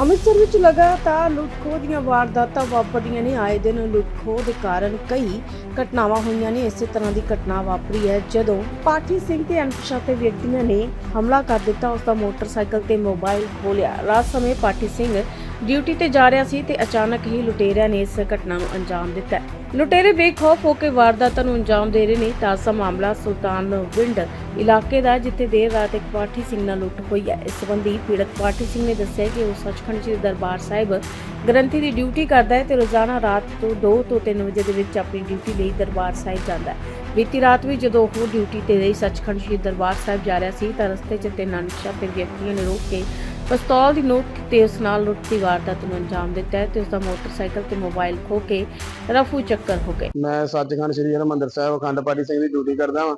ਅੰਮ੍ਰਿਤਸਰ ਵਿੱਚ ਲਗਾਤਾਰ ਲੁੱਟ-ਖੋਹ ਦੀਆਂ ਵਾਰਦਾਤਾਂ ਵਾਪਰਦੀਆਂ ਨੇ। ਆਏ ਦਿਨ ਲੁੱਟ-ਖੋਹ ਦੇ ਕਾਰਨ ਕਈ ਘਟਨਾਵਾਂ ਹੋਈਆਂ ਨੇ। ਇਸੇ ਤਰ੍ਹਾਂ ਦੀ ਘਟਨਾ ਵਾਪਰੀ ਹੈ, ਜਦੋਂ ਪਾਠੀ ਸਿੰਘ ਤੇ ਅਣਪਛਾਤੇ ਵਿਅਕਤੀਆਂ ਨੇ ਹਮਲਾ ਕਰ ਦਿੱਤਾ। ਉਸ ਦਾ ਮੋਟਰਸਾਈਕਲ ਤੇ ਮੋਬਾਈਲ ਖੋਲਿਆ ਰਾਤ ਸਮੇਂ ਪਾਠੀ ਸਿੰਘ ਡਿਊਟੀ ਤੇ ਜਾ ਰਿਹਾ ਸੀ ਤੇ ਅਚਾਨਕ ਹੀ ਲੁਟੇਰਿਆਂ ਨੇ ਇਸ ਘਟਨਾ ਨੂੰ ਅੰਜਾਮ ਦਿੱਤਾ ਲੁਟੇਰੇ ਬੇਖੌਫ ਹੋ ਕੇ ਵਾਰਦਾਤਾਂ ਨੂੰ ਅੰਜਾਮ ਦੇ ਰਹੇ ਨੇ, ਤਾਜ਼ਾ ਮਾਮਲਾ ਸੁਲਤਾਨ ਵਿੰਡ ਇਲਾਕੇ ਦਾ ਜਿੱਥੇ ਦੇਰ ਰਾਤ ਇੱਕ ਪਾਠੀ ਸਿੰਘ ਨਾਲ ਲੁੱਟ ਹੋਈ ਹੈ। ਇਸ ਸੰਬੰਧੀ ਪੀੜਤ ਪਾਠੀ ਸਿੰਘ ਨੇ ਦੱਸਿਆ ਕਿ ਉਹ ਸੱਚਖੰਡ ਸ੍ਰੀ ਦਰਬਾਰ ਸਾਹਿਬ ਗ੍ਰੰਥੀ ਦੀ ਡਿਊਟੀ ਕਰਦਾ ਹੈ ਤੇ ਰੋਜ਼ਾਨਾ ਰਾਤ ਤੋਂ 2 ਤੋਂ 3 ਵਜੇ ਦੇ ਵਿੱਚ ਆਪਣੀ ਡਿਊਟੀ ਲਈ ਦਰਬਾਰ ਸਾਹਿਬ ਜਾਂਦਾ ਹੈ। ਬੀਤੀ ਰਾਤ ਵੀ ਜਦੋਂ ਉਹ ਡਿਊਟੀ ਤੇ ਰਹੀ, ਸੱਚਖੰਡ ਸ੍ਰੀ ਦਰਬਾਰ ਸਾਹਿਬ ਜਾ ਰਿਹਾ ਸੀ ਤਾਂ ਰਸਤੇ 'ਚ ਤਿੰਨ ਅਣਪਛਾਤੇ ਵਿਅਕਤੀਆਂ ਨੇ ਰੋਕ ਕੇ ਪਿਸਤੌਲ ਦੀ ਨੋਕ ਤੇ ਉਸ ਨਾਲ ਲੁੱਟ ਦੀ ਵਾਰਦਾਤ ਨੂੰ ਅੰਜਾਮ ਦਿੱਤਾ ਹੈ ਤੇ ਉਸ ਦਾ ਮੋਟਰਸਾਈਕਲ ਤੇ ਮੋਬਾਈਲ ਖੋ ਕੇ ਰਫੂ ਚੱਕਰ ਹੋ ਗਏ। ਮੈਂ ਸੱਚਖੰਡ ਸ੍ਰੀ ਹਰਿਮੰਦਰ ਸਾਹਿਬ ਅਖੰਡ ਪਾਠੀ ਸਿੰਘ ਦੀ ਡਿਊਟੀ ਕਰਦਾ ਵਾਂ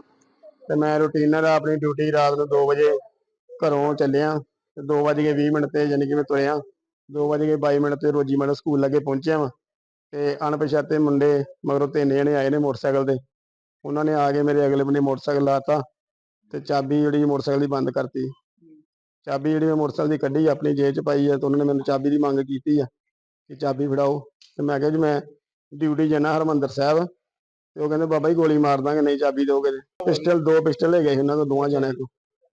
ਤੇ ਮੈਂ ਰੂਟੀਨ ਆਪਣੀ ਡਿਊਟੀ ਰਾਤ ਨੂੰ 2 ਵਜੇ ਘਰੋਂ ਚੱਲਿਆ ਤੇ 2 ਵਜੇ 20 ਮਿੰਟ ਤੇ ਯਾਨੀ ਕਿ ਮੈਂ ਤੁਰਿਆ। 2 ਵਜੇ 22 ਮਿੰਟ ਤੇ ਰੋਜੀ ਮੈਡਮ ਸਕੂਲ ਲੱਗੇ ਪਹੁੰਚਿਆ ਵਾਂ ਤੇ ਅਣਪਛਾਤੇ ਮੁੰਡੇ ਮਗਰੋਂ ਤਿੰਨ ਜਣੇ ਆਏ ਨੇ ਮੋਟਰਸਾਈਕਲ ਤੇ। ਉਹਨਾਂ ਨੇ ਆ ਕੇ ਮੇਰੇ ਅਗਲੇ ਬੰਨੇ ਮੋਟਰਸਾਈਕਲ ਲਾਤਾ ਤੇ ਚਾਬੀ ਜਿਹੜੀ ਮੋਟਰਸਾਈਕਲ ਦੀ ਬੰਦ ਕਰਤੀ। ਚਾਬੀ ਜਿਹੜੀ ਮੈਂ ਮੋਟਰਸਾਈਕਲ ਦੀ ਕੱਢੀ ਆਪਣੀ ਜੇਬ 'ਚ ਪਾਈ ਹੈ ਤੇ ਉਹਨਾਂ ਨੇ ਮੈਨੂੰ ਚਾਬੀ ਦੀ ਮੰਗ ਕੀਤੀ ਆ ਕਿ ਚਾਬੀ ਫੜਾਓ। ਤੇ ਮੈਂ ਕਿਹਾ ਜੀ ਮੈਂ ਡਿਊਟੀ ਜਾਣਾ ਹਰਮੰਦਰ ਸਾਹਿਬ ਤੇ ਉਹ ਕਹਿੰਦੇ ਬਾਬਾ ਜੀ ਗੋਲੀ ਮਾਰ ਦਾਂਗੇ, ਨਹੀਂ ਚਾਬੀ ਦਿਓਗੇ ਤੇ ਪਿਸਟਲ, ਦੋ ਪਿਸਟਲ ਹੈਗੇ ਸੀ ਉਹਨਾਂ ਕੋਲ ਦੋਵਾਂ ਜਣਿਆਂ ਕੋਲ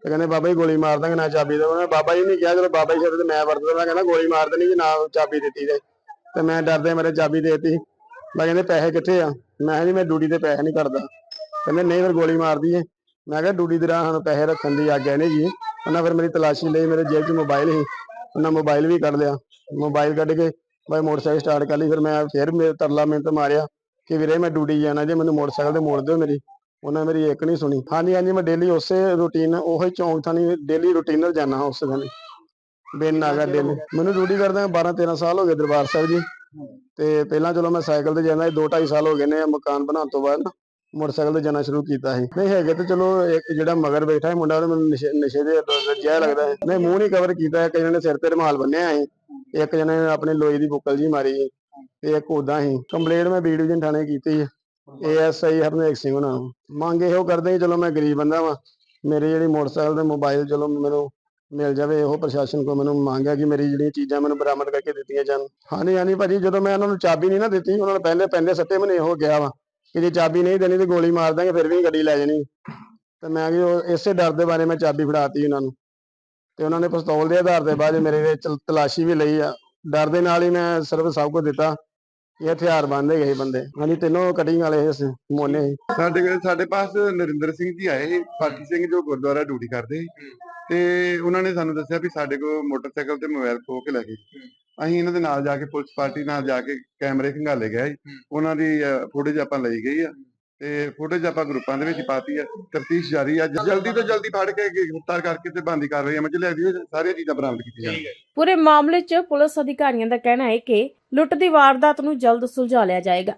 ਤੇ ਕਹਿੰਦੇ ਬਾਬਾ ਜੀ ਗੋਲੀ ਮਾਰ ਦਾਂਗੇ, ਨਾ ਚਾਬੀ ਦਿਓ। ਉਹਨੇ ਬਾਬਾ ਜੀ ਨੇ ਕਿਹਾ, ਜਦੋਂ ਬਾਬਾ ਜੀ ਸਿਰ ਤੇ ਮੈਂ ਵਰਤਦਾ, ਮੈਂ ਕਹਿੰਦਾ ਗੋਲੀ ਮਾਰ ਦੇਣੀ ਜੀ, ਨਾ ਚਾਬੀ ਦਿੱਤੀ ਤੇ। ਤੇ ਮੈਂ ਡਰਦੇ ਮੇਰੇ ਚਾਬੀ ਦੇਤੀ। ਮੈਂ ਕਹਿੰਦੇ ਪੈਸੇ ਕਿੱਥੇ ਆ? ਮੈਂ ਕਿਹਾ ਜੀ ਮੈਂ ਡਿਊਟੀ ਤੇ ਪੈਸੇ ਨਹੀਂ ਕਰਦਾ। ਕਹਿੰਦੇ ਨਹੀਂ ਫਿਰ ਗੋਲੀ ਮਾਰ ਦਈਏ। ਮੈਂ ਕਿਹਾ ਡਿਊਟੀ ਦੇ ਰਾਹ ਸਾਨੂੰ ਪੈਸੇ ਰੱਖਣ ਦੀ ਆਗਿਆ ਨਹੀਂ ਜੀ। ਉਹਨਾਂ ਫਿਰ ਮੇਰੀ ਤਲਾਸ਼ੀ ਲਈ ਮੇਰੇ ਜੇਬ 'ਚ ਮੋਬਾਈਲ ਸੀ। ਉਹਨਾਂ ਮੋਬਾਈਲ ਵੀ ਕੱਢ ਲਿਆ। ਮੋਬਾਈਲ ਕੱਢ ਕੇ ਬਾਈ ਮੋਟਰਸਾਈਕਲ ਸਟਾਰਟ ਕਰ ਲਈ। ਫਿਰ ਮੈਂ ਫਿਰ ਮੇਰੇ ਤਰਲਾ ਮਿੰਟ ਮਾਰਿਆ ਕਿ ਵੀਰੇ ਮੈਂ ਡਿਊਟੀ ਜਾਣਾ ਜੇ ਮੈਨੂੰ ਮੋਟਰਸਾਈਕਲ ਤੇ ਮੋੜ ਦਿਓ ਮੇਰੀ। ਉਹਨਾਂ ਮੇਰੀ ਇੱਕ ਨਹੀਂ ਸੁਣੀ। ਹਾਂਜੀ ਹਾਂਜੀ ਮੈਂ ਡੇਲੀ ਉਸੇ ਰੂਟੀਨ ਉਹੀ ਚੌਂਕ ਥਾਣੀ ਡੇਲੀ ਰੂਟੀਨ ਨਾਲ ਜਾਣਾ ਉਸ ਦਿਨ ਬਿਨ ਨਾਗਾ ਡੇਲੀ ਮੈਨੂੰ ਡਿਊਟੀ ਕਰਦਾ 12 13 ਸਾਲ ਹੋ ਗਏ ਦਰਬਾਰ ਸਾਹਿਬ ਜੀ। ਤੇ ਪਹਿਲਾਂ ਚਲੋ ਮੈਂ ਸਾਈਕਲ ਤੇ ਜਾਂਦਾ ਸੀ 2 2.5 ਸਾਲ ਹੋ ਗਏ ਨੇ ਮਕਾਨ ਬਣਾਉਣ ਤੋਂ ਬਾਅਦ। ਨਾ ਮੋਟਰਸਾਈਕਲ ਤੇ ਜਾਣਾ ਸ਼ੁਰੂ ਕੀਤਾ ਸੀ। ਨਹੀਂ ਹੈਗੇ ਤੇ ਚਲੋ, ਇੱਕ ਜਿਹੜਾ ਮਗਰ ਬੈਠਾ ਹੈ ਮੁੰਡਾ ਉਹ ਮੈਨੂੰ ਨਸ਼ੇ ਦੇ ਜਿਹਾ ਲੱਗਦਾ ਹੈ ਨਹੀਂ, ਮੂੰਹ ਨਹੀਂ ਕਵਰ ਕੀਤਾ ਹੈ ਕਈਆਂ ਨੇ ਸਿਰ ਤੇ ਰੁਮਾਲ ਬੰਨਿਆ ਸੀ, ਇੱਕ ਜਣੇ ਨੇ ਆਪਣੇ ਲੋਹੇ ਦੀ ਬੁੱਕਲ ਜੀ ਮਾਰੀ ਤੇ ਇੱਕ ਉਦਾਂ ਹੀ ਕੰਪਲੇਂਟ ਮੈਂ ਬੀ ਡਿਵੀਜ਼ਨ ਥਾਣੇ ਕੀਤੀ ਹੈ ਏਐਸਆਈ ਹਰਨੇਕ ਸਿੰਘ ਉਹਨਾਂ ਨੂੰ। ਮੰਗ ਇਹੋ ਕਰਦੇ ਚਲੋ ਮੈਂ ਗਰੀਬ ਬੰਦਾ ਵਾਂ, ਮੇਰੇ ਜਿਹੜੀ ਮੋਟਰਸਾਈਕਲ ਤੇ ਮੋਬਾਈਲ ਚਲੋ ਮੈਨੂੰ ਮਿਲ ਜਾਵੇ, ਇਹੋ ਪ੍ਰਸ਼ਾਸਨ ਕੋ ਮੈਨੂੰ ਮੰਗ ਹੈ ਕਿ ਮੇਰੀ ਜਿਹੜੀਆਂ ਚੀਜ਼ਾਂ ਮੈਨੂੰ ਬਰਾਮਦ ਕਰਕੇ ਦਿੱਤੀਆਂ ਜਾਣ। ਹਾਂਜੀ ਹਾਂਜੀ ਭਾਜੀ, ਜਦੋਂ ਮੈਂ ਉਹਨਾਂ ਨੂੰ ਚਾਬੀ ਨਹੀਂ ਨਾ ਦਿੱਤੀ, ਉਹਨਾਂ ਨੂੰ ਪਹਿਲੇ ਪਹਿਲੇ ਸੱਤੇ ਮੈਨੂੰ ਇਹੋ ਕਿਹਾ ਵਾ। ਕਿ ਜੇ ਚਾਬੀ ਨਹੀਂ ਦੇਣੀ ਤੇ ਗੋਲੀ ਮਾਰ ਦਾਂਗੇ, ਫਿਰ ਵੀ ਗੱਡੀ ਲੈ ਜਾਣੀ। ਤੇ ਮੈਂ ਕਿ ਉਹ ਇਸੇ ਡਰ ਦੇ ਬਾਰੇ ਮੈਂ ਚਾਬੀ ਫੜਾਤੀ ਉਹਨਾਂ ਨੂੰ। ਤੇ ਉਹਨਾਂ ਨੇ ਪਿਸਤੌਲ ਦੇ ਆਧਾਰ ਤੇ ਬਾਅਦ ਮੇਰੇ ਦੇ ਤਲਾਸ਼ੀ ਵੀ ਲਈ ਆ। ਡਰ ਦੇ ਨਾਲ ਹੀ ਮੈਂ ਸਿਰਫ ਸਭ ਕੁਝ ਦਿੱਤਾ। ਇਹ ਹਥਿਆਰ ਬੰਦ ਗਏ ਬੰਦੇ। ਹਾਂਜੀ, ਤਿੰਨੋਂ ਕਟਿੰਗ ਵਾਲੇ ਸੀ ਮੋਨੇ ਸਾਡੇ ਕੋਲ- ਸਾਡੇ ਪਾਸ ਨਰਿੰਦਰ ਸਿੰਘ ਜੀ ਆਏ ਸੀ ਸਿੰਘ ਜੋ ਗੁਰਦੁਆਰਾ ਡਿਊਟੀ ਕਰਦੇ ਤੇ ਉਹਨਾਂ ਨੇ ਸਾਨੂੰ ਦੱਸਿਆ ਵੀ ਸਾਡੇ ਕੋਲ ਮੋਟਰਸਾਈਕਲ ਤੇ ਮੋਬਾਈਲ ਖੋ ਕੇ ਲੈ ਗਏ। ਅਸੀਂ ਇਹਨਾਂ ਦੇ ਨਾਲ ਜਾ ਕੇ ਪੁਲਿਸ ਪਾਰਟੀ ਨਾਲ ਜਾ ਕੇ ਕੈਮਰੇ ਖੰਗਾਲੇ ਗਏ ਸੀ। ਉਹਨਾਂ ਦੀ ਫੁਟੇਜ ਆਪਾਂ ਲਈ ਗਈ ਆ। ਤੇ ਫੁਟੇਜ ਆਪਾਂ ਗਰੁੱਪਾਂ ਦੇ ਵਿੱਚ ਪਾਤੀ ਆ। ਤਫਤੀਸ਼ ਜਾਰੀ ਆ। ਜਲਦੀ ਤੋਂ ਜਲਦੀ ਫੜ ਕੇ ਗ੍ਰਿਫਤਾਰ ਕਰਕੇ ਤੇ ਬੰਦੀ ਕਾਰਵਾਈ ਅਮਲ ਚ ਲਿਆ ਦੀ ਸਾਰੀਆਂ ਚੀਜ਼ਾਂ ਬਰਾਮਦ ਕੀਤੀਆਂ ਜਾਣ। ਪੂਰੇ ਮਾਮਲੇ 'ਚ ਪੁਲਿਸ ਅਧਿਕਾਰੀਆਂ ਦਾ ਕਹਿਣਾ ਹੈ ਕਿ ਲੁੱਟ ਦੀ ਵਾਰਦਾਤ ਨੂੰ ਜਲਦ ਸੁਲਝਾ ਲਿਆ ਜਾਏਗਾ।